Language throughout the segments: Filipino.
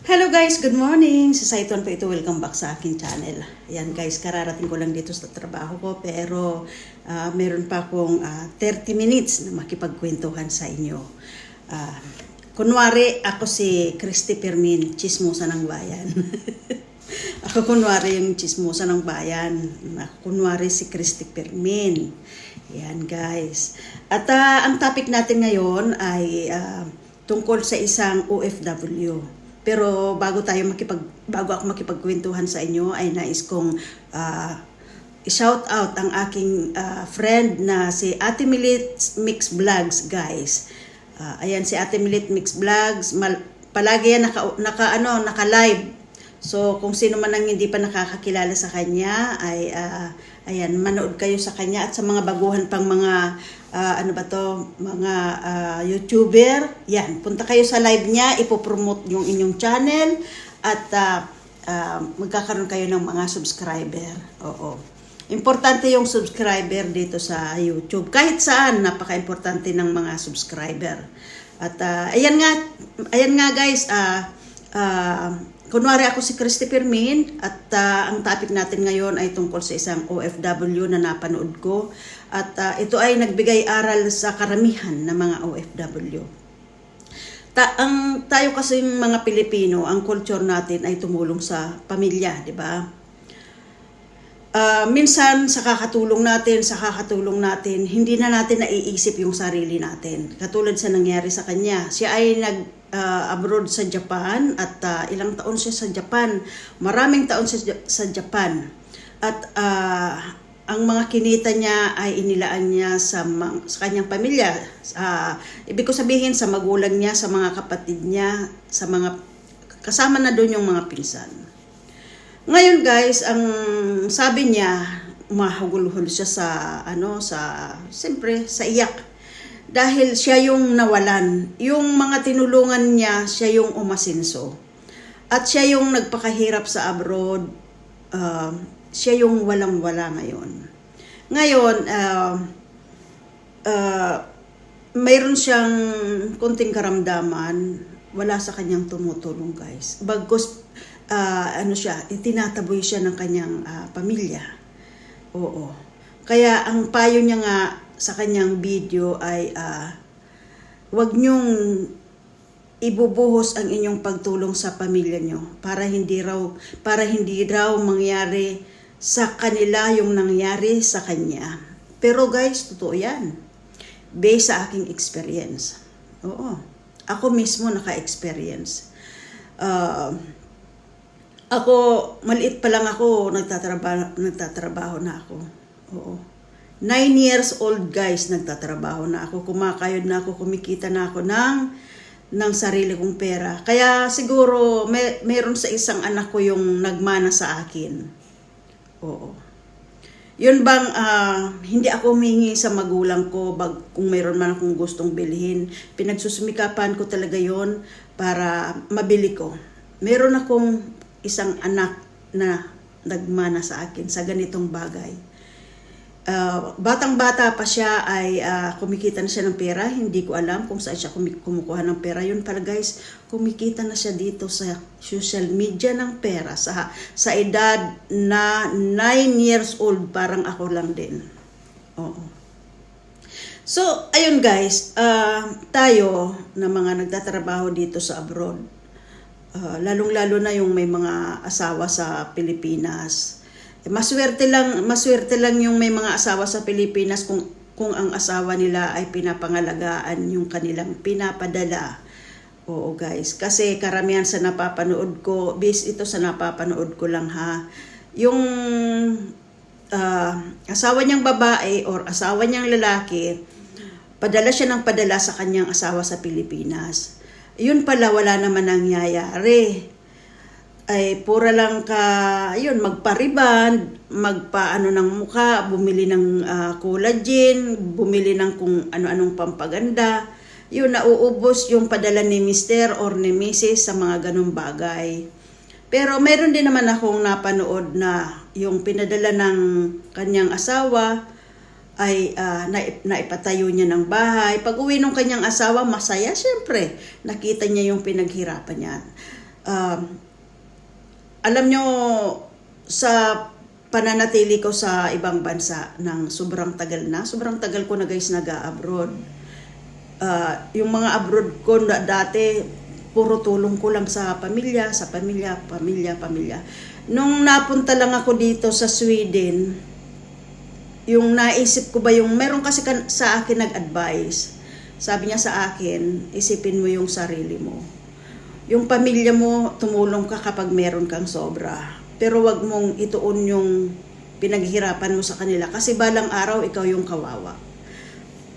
Hello guys, good morning! Sa Saiton po ito, welcome back sa akin channel. Ayan guys, kararating ko lang dito sa trabaho ko pero ah, meron pa akong ah, 30 minutes na makipagkwentuhan sa inyo. Ah, kunwari, ako si Christy Permin, chismosa ng bayan. ako kunwari yung chismosa ng bayan. Ako kunwari si Christy Permin. Ayan guys. At ah, ang topic natin ngayon ay ah, tungkol sa isang OFW. Pero bago tayo makipag bago ako makipagkwentuhan sa inyo ay nais kong ah, i-shout out ang aking ah, friend na si Ate Milit Mix Vlogs guys. Ah, ayan si Ate Milit Mix Vlogs, mal- palagi yan naka, naka ano, naka live. So kung sino man ang hindi pa nakakakilala sa kanya ay ah, ayan manood kayo sa kanya at sa mga baguhan pang mga ah, ano ba to mga ah, YouTuber yan punta kayo sa live niya ipopromote yung inyong channel at ah, ah, magkakaroon kayo ng mga subscriber oo Importante yung subscriber dito sa YouTube. Kahit saan, napaka-importante ng mga subscriber. At ah, ayan nga, ayan nga guys, ah ah, kunwari ako si Christy Permin at ah, ang topic natin ngayon ay tungkol sa isang OFW na napanood ko. At ah, ito ay nagbigay aral sa karamihan ng mga OFW. Ta ang tayo kasi mga Pilipino, ang culture natin ay tumulong sa pamilya, di ba? Ah, minsan sa kakatulong natin, sa kakatulong natin, hindi na natin naiisip yung sarili natin. Katulad sa nangyari sa kanya. Siya ay nag ah, abroad sa Japan at ah, ilang taon siya sa Japan. Maraming taon siya sa Japan. At ah, ang mga kinita niya ay inilaan niya sa, sa kanyang pamilya. Ah, ibig ko sabihin sa magulang niya, sa mga kapatid niya, sa mga kasama na doon yung mga pinsan. Ngayon guys, ang sabi niya, mahugul-hul siya sa ano sa siyempre sa iyak dahil siya yung nawalan. Yung mga tinulungan niya, siya yung umasinso. At siya yung nagpakahirap sa abroad. ah, siya yung walang-wala ngayon. Ngayon, ah, ah, mayroon siyang konting karamdaman, wala sa kanyang tumutulong guys. Bagkus, ah, ano siya, itinataboy siya ng kanyang ah, pamilya. Oo. Kaya ang payo niya nga sa kanyang video ay ah, wag niyong ibubuhos ang inyong pagtulong sa pamilya niyo para hindi raw para hindi raw mangyari sa kanila yung nangyari sa kanya. Pero guys, totoo 'yan. Based sa aking experience. Oo. Ako mismo naka-experience. Ah, ako, maliit pa lang ako, nagtatrabaho, nagtatrabaho na ako. Oo. Nine years old guys, nagtatrabaho na ako. Kumakayod na ako, kumikita na ako ng, ng sarili kong pera. Kaya siguro, may, meron sa isang anak ko yung nagmana sa akin. Oo. Yun bang ah, hindi ako humingi sa magulang ko bag, kung mayroon man akong gustong bilhin. Pinagsusumikapan ko talaga yon para mabili ko. Meron akong isang anak na nagmana sa akin sa ganitong bagay. Ah, batang-bata pa siya ay ah, kumikita na siya ng pera. Hindi ko alam kung saan siya kumukuha ng pera. Yun pala guys, kumikita na siya dito sa social media ng pera sa sa edad na 9 years old, parang ako lang din. Oo. So, ayun guys, ah, tayo na mga nagtatrabaho dito sa abroad, ah, lalong-lalo na yung may mga asawa sa Pilipinas. Eh, maswerte lang, maswerte lang yung may mga asawa sa Pilipinas kung kung ang asawa nila ay pinapangalagaan yung kanilang pinapadala. Oo guys, kasi karamihan sa napapanood ko, bis ito sa napapanood ko lang ha, yung ah, asawa niyang babae or asawa niyang lalaki, padala siya ng padala sa kanyang asawa sa Pilipinas. Yun pala, wala naman nangyayari. Ay, pura lang ka, yun, magpa-reband, magpa-ano ng muka, bumili ng ah, collagen, bumili ng kung ano-anong pampaganda. Yun, nauubos yung padala ni Mister or ni Mrs. sa mga ganong bagay. Pero meron din naman akong napanood na yung pinadala ng kanyang asawa ay ah, naip- naipatayo niya ng bahay. Pag uwi ng kanyang asawa, masaya siyempre. Nakita niya yung pinaghirapan niya. um, alam nyo, sa pananatili ko sa ibang bansa ng sobrang tagal na, sobrang tagal ko na guys nag-abroad. Ah, yung mga abroad ko na dati, puro tulong ko lang sa pamilya, sa pamilya, pamilya, pamilya. Nung napunta lang ako dito sa Sweden, yung naisip ko ba yung, meron kasi kan, sa akin nag-advise. Sabi niya sa akin, isipin mo yung sarili mo. Yung pamilya mo, tumulong ka kapag meron kang sobra. Pero wag mong ituon yung pinaghirapan mo sa kanila. Kasi balang araw, ikaw yung kawawa.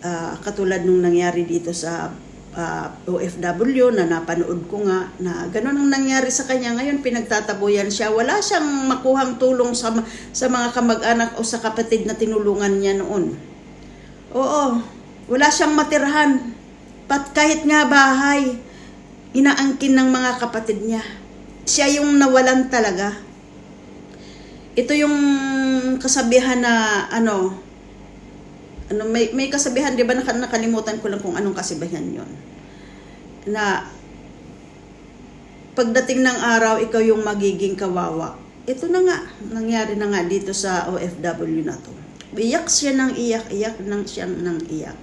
Ah, katulad nung nangyari dito sa ah, OFW na napanood ko nga na ganun ang nangyari sa kanya. Ngayon pinagtatabuyan siya. Wala siyang makuhang tulong sa, sa mga kamag-anak o sa kapatid na tinulungan niya noon. Oo, wala siyang matirhan. Pat kahit nga bahay, inaangkin ng mga kapatid niya. Siya yung nawalan talaga. Ito yung kasabihan na ano, ano may may kasabihan 'di ba Naka- nakalimutan ko lang kung anong kasabihan 'yon. Na pagdating ng araw ikaw yung magiging kawawa. Ito na nga, nangyari na nga dito sa OFW na to. Iyak siya ng iyak, iyak ng siya ng iyak.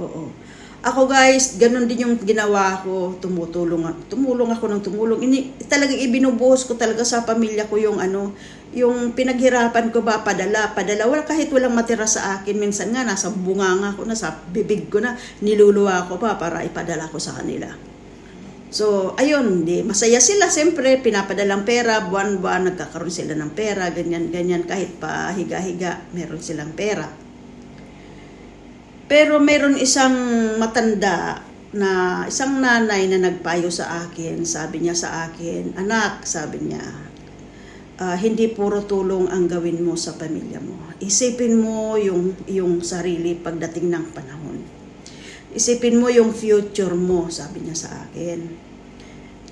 Oo. Ako guys, ganun din yung ginawa ko, tumutulong tumulong ako ng tumulong. Ini talagang ibinubuhos ko talaga sa pamilya ko yung ano, yung pinaghirapan ko ba padala, padala. Wala kahit walang matira sa akin minsan nga nasa bunganga ko na sa bibig ko na niluluwa ko pa para ipadala ko sa kanila. So, ayun, di, masaya sila. Siyempre, pinapadalang pera, buwan-buwan, nagkakaroon sila ng pera, ganyan-ganyan. Kahit pa higa-higa, meron silang pera. Pero meron isang matanda na isang nanay na nagpayo sa akin. Sabi niya sa akin, anak, sabi niya, "ah, hindi puro tulong ang gawin mo sa pamilya mo. Isipin mo yung, yung sarili pagdating ng panahon. Isipin mo yung future mo, sabi niya sa akin.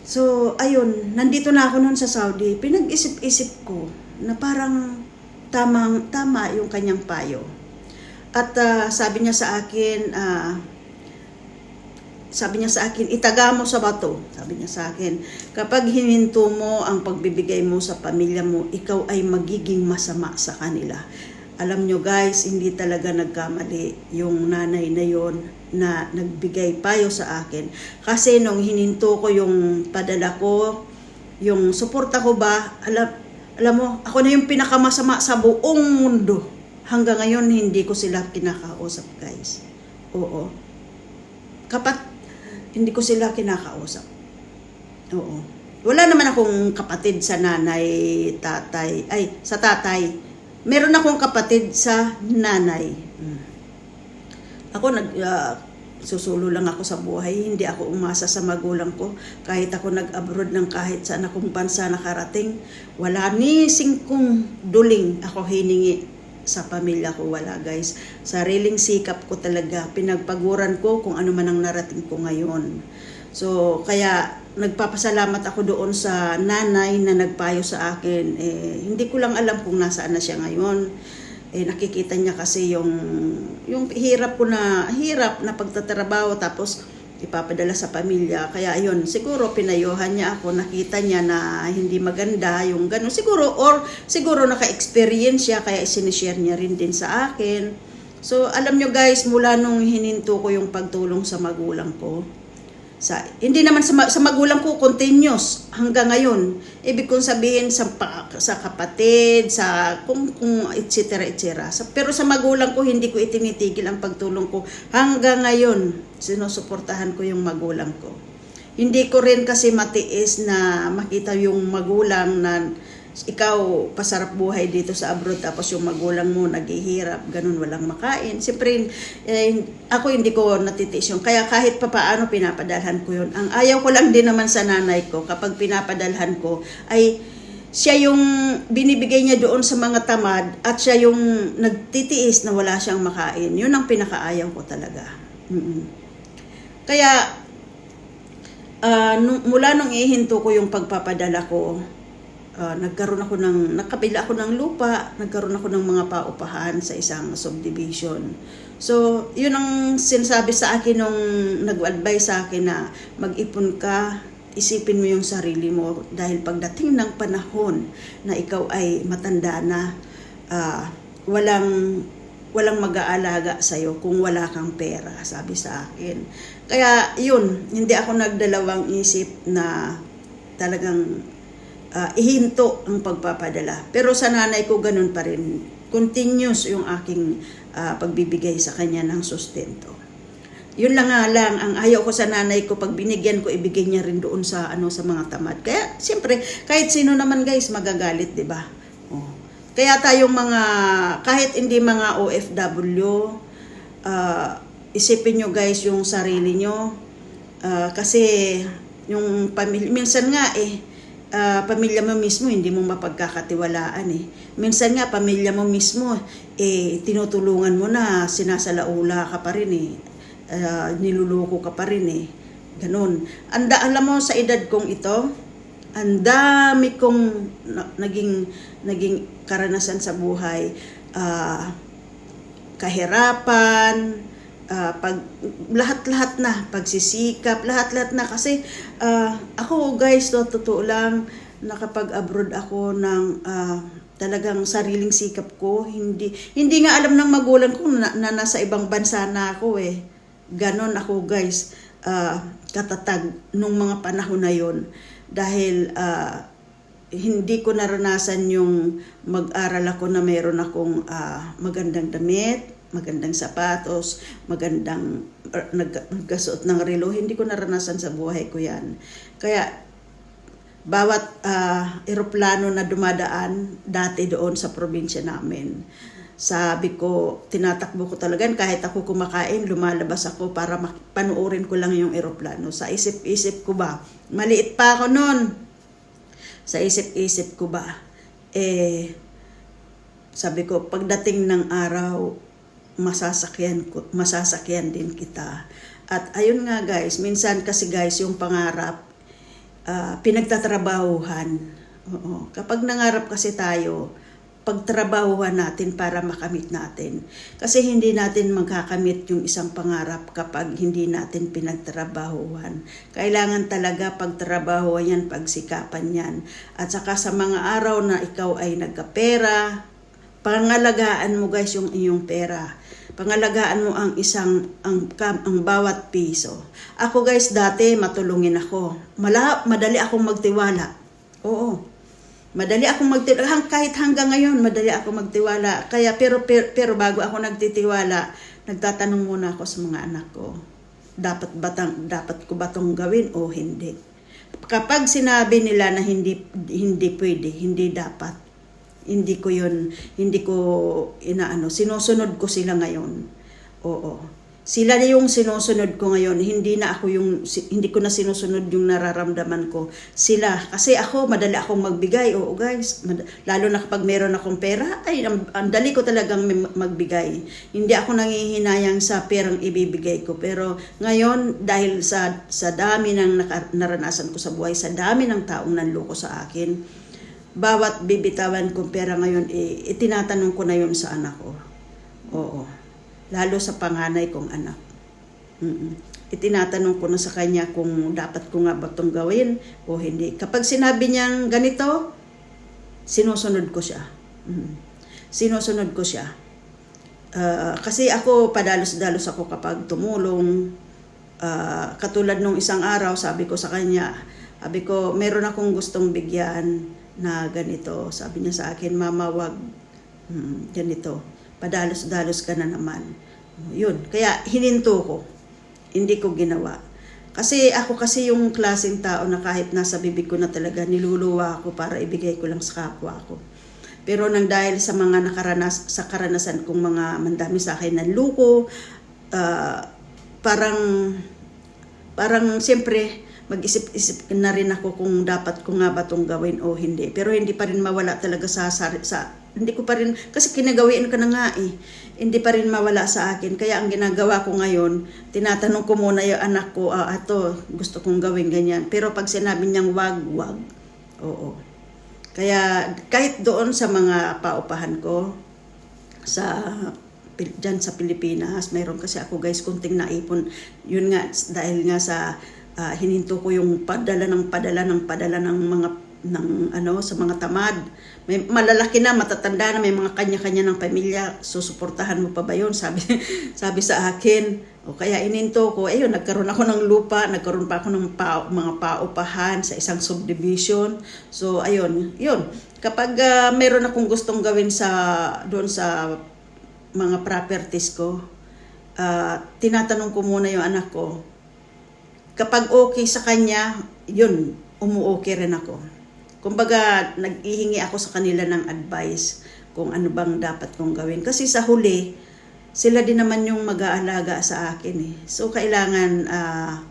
So, ayun, nandito na ako noon sa Saudi. Pinag-isip-isip ko na parang tamang, tama yung kanyang payo. At ah, sabi niya sa akin, ah, sabi niya sa akin, itaga mo sa bato. Sabi niya sa akin, kapag hininto mo ang pagbibigay mo sa pamilya mo, ikaw ay magiging masama sa kanila. Alam nyo guys, hindi talaga nagkamali yung nanay na yon na nagbigay payo sa akin. Kasi nung hininto ko yung padala ko, yung suporta ko ba, alam, alam mo, ako na yung pinakamasama sa buong mundo. Hanggang ngayon, hindi ko sila kinakausap, guys. Oo. Kapat, hindi ko sila kinakausap. Oo. Wala naman akong kapatid sa nanay, tatay, ay, sa tatay. Meron akong kapatid sa nanay. Mm. Ako nag ah, susulo lang ako sa buhay, hindi ako umasa sa magulang ko. Kahit ako nag-abroad ng kahit saan akong bansa nakarating, wala ni singkong duling ako hiningi sa pamilya ko. Wala guys. Sariling sikap ko talaga. Pinagpaguran ko kung ano man ang narating ko ngayon. So, kaya nagpapasalamat ako doon sa nanay na nagpayo sa akin. Eh, hindi ko lang alam kung nasaan na siya ngayon. Eh, nakikita niya kasi yung, yung hirap ko na, hirap na pagtatrabaho tapos ipapadala sa pamilya. Kaya ayun, siguro pinayuhan niya ako, nakita niya na hindi maganda yung gano'n. Siguro, or siguro naka-experience siya, kaya sinishare niya rin din sa akin. So, alam nyo guys, mula nung hininto ko yung pagtulong sa magulang ko, sa hindi naman sa, sa magulang ko continuous hanggang ngayon. Ibig kong sabihin sa sa kapatid sa kung kung etc etc pero sa magulang ko hindi ko itinitigil ang pagtulong ko. Hanggang ngayon sinusuportahan ko yung magulang ko. Hindi ko rin kasi matiis na makita yung magulang na ikaw pasarap buhay dito sa abroad tapos yung magulang mo naghihirap, ganun walang makain. Siyempre, eh, ako hindi ko natitiis yun. Kaya kahit papaano pinapadalhan ko yun. Ang ayaw ko lang din naman sa nanay ko kapag pinapadalhan ko ay siya yung binibigay niya doon sa mga tamad at siya yung nagtitiis na wala siyang makain. Yun ang pinakaayaw ko talaga. Mm-mm. Kaya ah, nung, mula nung ihinto ko yung pagpapadala ko, ah, nagkaroon ako ng, nakabila ako ng lupa, nagkaroon ako ng mga paupahan sa isang subdivision. So, yun ang sinasabi sa akin nung nag-advise sa akin na mag-ipon ka isipin mo yung sarili mo dahil pagdating ng panahon na ikaw ay matanda na, ah, walang walang mag-aalaga sa iyo kung wala kang pera, sabi sa akin. Kaya yun, hindi ako nagdalawang isip na talagang ah, ihinto ang pagpapadala. Pero sa nanay ko ganun pa rin. Continuous yung aking ah, pagbibigay sa kanya ng sustento. Yun lang nga lang, ang ayaw ko sa nanay ko, pag binigyan ko, ibigay niya rin doon sa ano sa mga tamad. Kaya, siyempre, kahit sino naman guys, magagalit, di ba? Oh. Kaya tayong mga, kahit hindi mga OFW, ah, isipin nyo guys yung sarili nyo. Ah, kasi, yung pamilya, minsan nga eh, ah, pamilya mo mismo, hindi mo mapagkakatiwalaan eh. Minsan nga, pamilya mo mismo, eh, tinutulungan mo na, sinasalaula ka pa rin eh. Ah, niluloko ka pa rin eh. Ganun. Anda, alam mo, sa edad kong ito, ang dami kong na- naging, naging karanasan sa buhay. Ah, kahirapan, ah, pag lahat-lahat na, pagsisikap, lahat-lahat na kasi ah, ako guys, to totoo lang nakapag-abroad ako ng ah, talagang sariling sikap ko. Hindi hindi nga alam ng magulang ko na, na nasa ibang bansa na ako eh. Ganon ako guys, ah, katatag nung mga panahon na yon dahil ah, hindi ko naranasan yung mag-aral ako na meron akong ah, magandang damit, magandang sapatos, magandang er, nag, nagkasuot ng relo. Hindi ko naranasan sa buhay ko yan. Kaya bawat ah, eroplano na dumadaan dati doon sa probinsya namin, sabi ko, tinatakbo ko talaga. Kahit ako kumakain, lumalabas ako para panuorin ko lang yung eroplano. Sa isip-isip ko ba, maliit pa ako noon sa isip-isip ko ba, eh, sabi ko, pagdating ng araw, masasakyan, ko, masasakyan din kita. At ayun nga guys, minsan kasi guys, yung pangarap, ah, pinagtatrabahuhan. Oo. Kapag nangarap kasi tayo, pagtrabahuhan natin para makamit natin. Kasi hindi natin magkakamit yung isang pangarap kapag hindi natin pinagtrabahuhan. Kailangan talaga pagtrabahuhan yan, pagsikapan yan. At saka sa mga araw na ikaw ay nagkapera, pangalagaan mo guys yung iyong pera. Pangalagaan mo ang isang ang ang bawat piso. Ako guys dati matulungin ako. Mala, madali akong magtiwala. Oo. Madali akong magtiwala. Kahit hanggang ngayon, madali akong magtiwala. Kaya, pero, pero, pero bago ako nagtitiwala, nagtatanong muna ako sa mga anak ko. Dapat, batang, dapat ko ba tong gawin o hindi? Kapag sinabi nila na hindi, hindi pwede, hindi dapat, hindi ko yun, hindi ko inaano, sinusunod ko sila ngayon. Oo. Sila yung sinusunod ko ngayon, hindi na ako yung, hindi ko na sinusunod yung nararamdaman ko. Sila, kasi ako, madali akong magbigay. Oo guys, mad- lalo na kapag meron akong pera, ay, ang, ang dali ko talagang magbigay. Hindi ako nangihinayang sa perang ibibigay ko. Pero ngayon, dahil sa, sa dami ng naranasan ko sa buhay, sa dami ng taong nanloko sa akin, bawat bibitawan kong pera ngayon, eh, itinatanong ko na yun sa anak ko. Oo. Lalo sa panganay kong anak. Mm-mm. Itinatanong ko na sa kanya kung dapat ko nga ba itong gawin o hindi. Kapag sinabi niyang ganito, sinusunod ko siya. Mm. Sinusunod ko siya. Ah, kasi ako, padalos-dalos ako kapag tumulong. Ah, katulad nung isang araw, sabi ko sa kanya, sabi ko, meron akong gustong bigyan na ganito. Sabi niya sa akin, Mama, wag Hmm, ganito. Padalos-dalos ka na naman. Yun. Kaya hininto ko. Hindi ko ginawa. Kasi ako kasi yung klaseng tao na kahit nasa bibig ko na talaga, niluluwa ako para ibigay ko lang sa kapwa ko. Pero nang dahil sa mga nakaranas, sa karanasan kong mga mandami sa akin ng luko, ah, parang, parang siyempre, mag-isip-isip na rin ako kung dapat ko nga ba itong gawin o hindi. Pero hindi pa rin mawala talaga sa, sa, sa hindi ko pa rin, kasi kinagawian ka na nga eh. Hindi pa rin mawala sa akin. Kaya ang ginagawa ko ngayon, tinatanong ko muna yung anak ko, ah, ato, gusto kong gawin ganyan. Pero pag sinabi niyang wag, wag. Oo. Kaya kahit doon sa mga paupahan ko, sa dyan sa Pilipinas, mayroon kasi ako guys kunting naipon. Yun nga, dahil nga sa ah, hininto ko yung padala ng padala ng padala ng mga ng ano sa mga tamad. May malalaki na, matatanda na, may mga kanya-kanya ng pamilya, susuportahan mo pa ba 'yon? Sabi sabi sa akin. O kaya ininto ko, ayun, nagkaroon ako ng lupa, nagkaroon pa ako ng pa, mga paupahan sa isang subdivision. So ayun, yun. Kapag ah, meron akong gustong gawin sa doon sa mga properties ko, ah, tinatanong ko muna yung anak ko, kapag okay sa kanya, yun, umu-okay rin ako. Kumbaga, nag-ihingi ako sa kanila ng advice kung ano bang dapat kong gawin. Kasi sa huli, sila din naman yung mag-aalaga sa akin eh. So, kailangan, ah,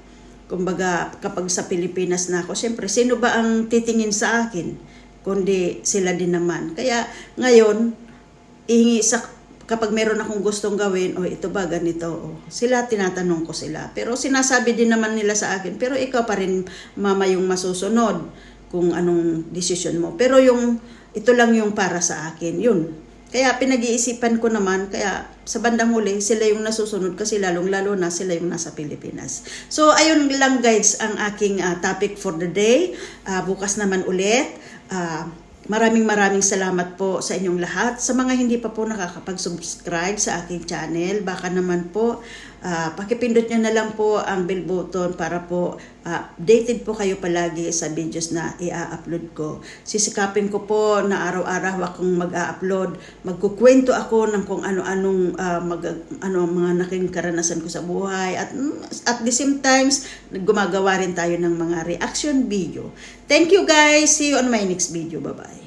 kumbaga, kapag sa Pilipinas na ako, syempre, sino ba ang titingin sa akin? Kundi sila din naman. Kaya, ngayon, ihingi sa kapag meron akong gustong gawin, o ito ba ganito, o sila tinatanong ko sila. Pero sinasabi din naman nila sa akin, pero ikaw pa rin mama yung masusunod kung anong desisyon mo. Pero yung ito lang yung para sa akin, yun. Kaya pinag-iisipan ko naman, kaya sa bandang huli, sila yung nasusunod kasi lalong-lalo na sila yung nasa Pilipinas. So, ayun lang guys ang aking ah, topic for the day. Ah, bukas naman ulit. Ah, Maraming maraming salamat po sa inyong lahat. Sa mga hindi pa po nakakapag-subscribe sa aking channel, baka naman po ah, pakipindot nyo na lang po ang bell button para po ah, updated po kayo palagi sa videos na i-upload ko. Sisikapin ko po na araw-araw akong mag-upload. Magkukwento ako ng kung ano-anong ah, mag, ano, mga naking karanasan ko sa buhay. At mm, at the same times, gumagawa rin tayo ng mga reaction video. Thank you guys. See you on my next video. Bye-bye.